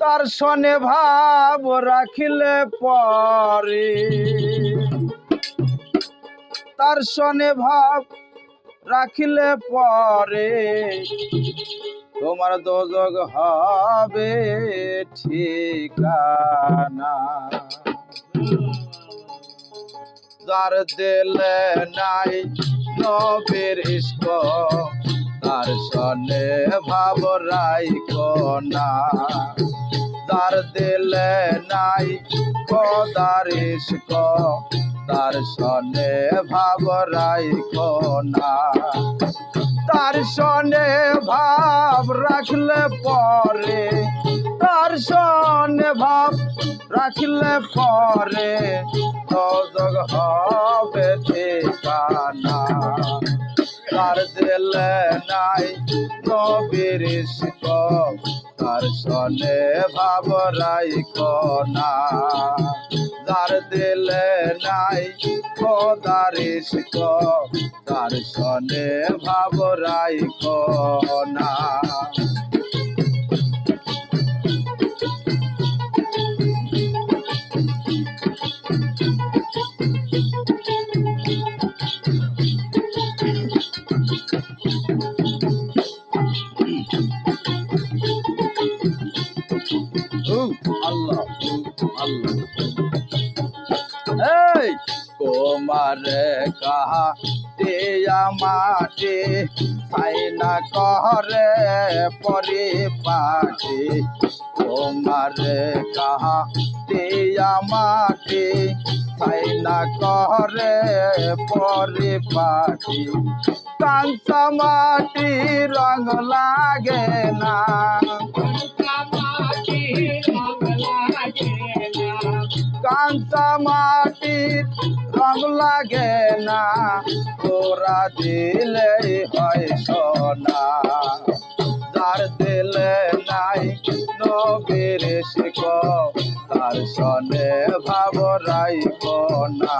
তার সনে ভাব রাখিলে পরে। তার সনে ভাব রাখিলে পরে। তোমার দোজগ হবে ঠিকানা। যার দিলে নাই নবীর ইস্ক তার সনে ভাব রাইকো না। যার দিলে নাই খোদার ইস্ক তার সনে ভাব রাইকো না। তার সনে ভাব রাখলে পরে, তার সনে ভাব রাখলে পরে হবে ঠিকানা। তার দিল নাই নবীর ইস্ক তার সনে ভাবরাই কনা না। দিল নাই, খোদার ইস্ক তার সনে ভাবরাই রাইকো আল্লাহ এই কোমারে কাহা দিয়া মাটি সাইনা কহরে পরি পাটি কোমারে কাহা দিয়া মাটি সাইনা কহরে পরি পাটি কাঁচা মাটি রঙ লাগে না। কাঁচা মাটির রং লাগে না। তোরা দিলে হয় সোনা। যার দিলে নাই নবীর শিখ, তার সনে ভাব রাইব না।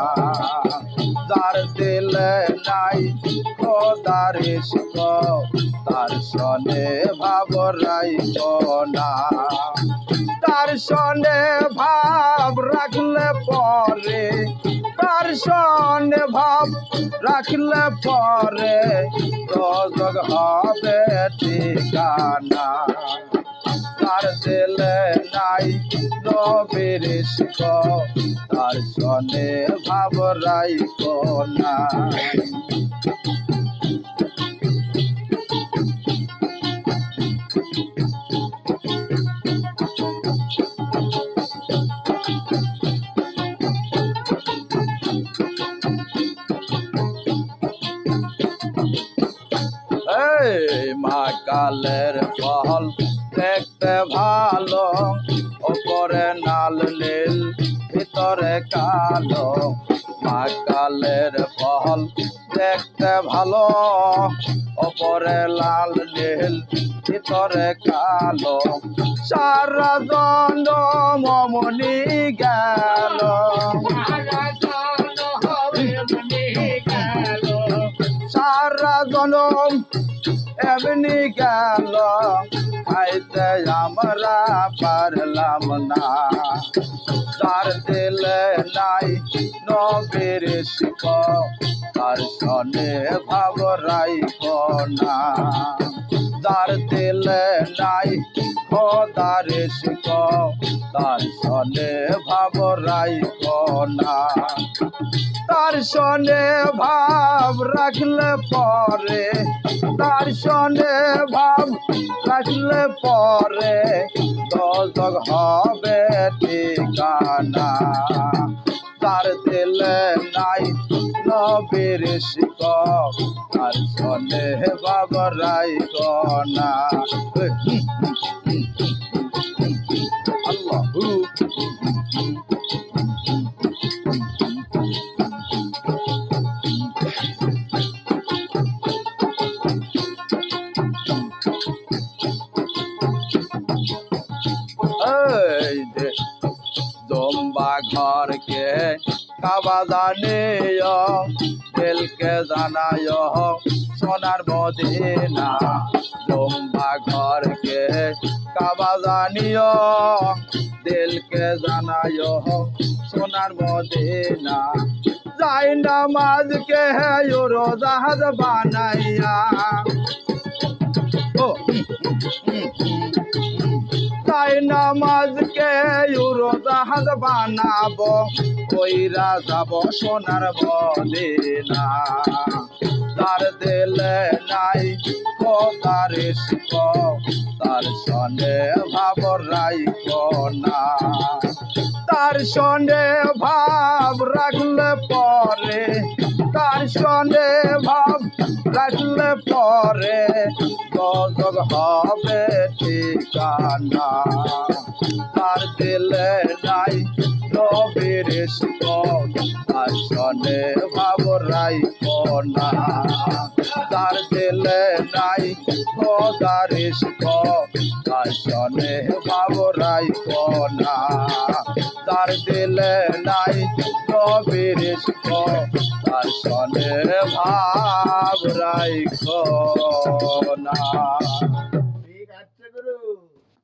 যার দিলে নাই খোদার শিখ, তার সনে ভাব রাইব না। তার সনে ভাব পরে, তার সনে ভাব রাখলে পরে, রজক হবে ঠিকানা। তার দিলে নাই নবীর তার সনে ভাব রাইব না। মা কালের ফল দেখতে ভালো, ওপরে নাল নীল, ভিতরে কালো। মা কালের ফল দেখতে ভালো, ওপরে লাল নীল, ভিতরে কালো। সারা দণ্ড মমনি গেল। এমনি গেল খাইতে আমরা পারলাম না তার দিলে নাই নবীর শিখ তার সনে ভাব রাইব না তার দিলে নাই খোদার শিখ তার সনে ভাব রাইব না তার সনে ভাব রাখলে পরে, তার সনে ভাব রাখলে পরে দশক হবে ঠিকানা। তার দিলে নাই নবীর শিক তার সনে ভাব রাইব কাবা জানে দিলকে জানায় সোনার মদিনা জম্বা ঘরকে জানিও, দিলকে জানাইও, সোনার মদিনা। যাই নামাজকে ইউরো জাহাজ বানাইয়া। তাই নামাজকে ইউরো জাহাজ বানাব, কইরা যাব সোনার মদিনা। তার দেলে নাই তার শিব? তার সনে ভাব রাইক না। তার সনে ভাব রাখলে পরে তার সনে ভাব রাখলে পরে গজব হবে ঠিকানা। তার দিলে নাই নবীর তার সনে ভাব রাইক না। তার দিলে নাই খোদার সনে ভাব রাইক না। তার দিলে নাই কবির তার সনে ভাব রাইখ না।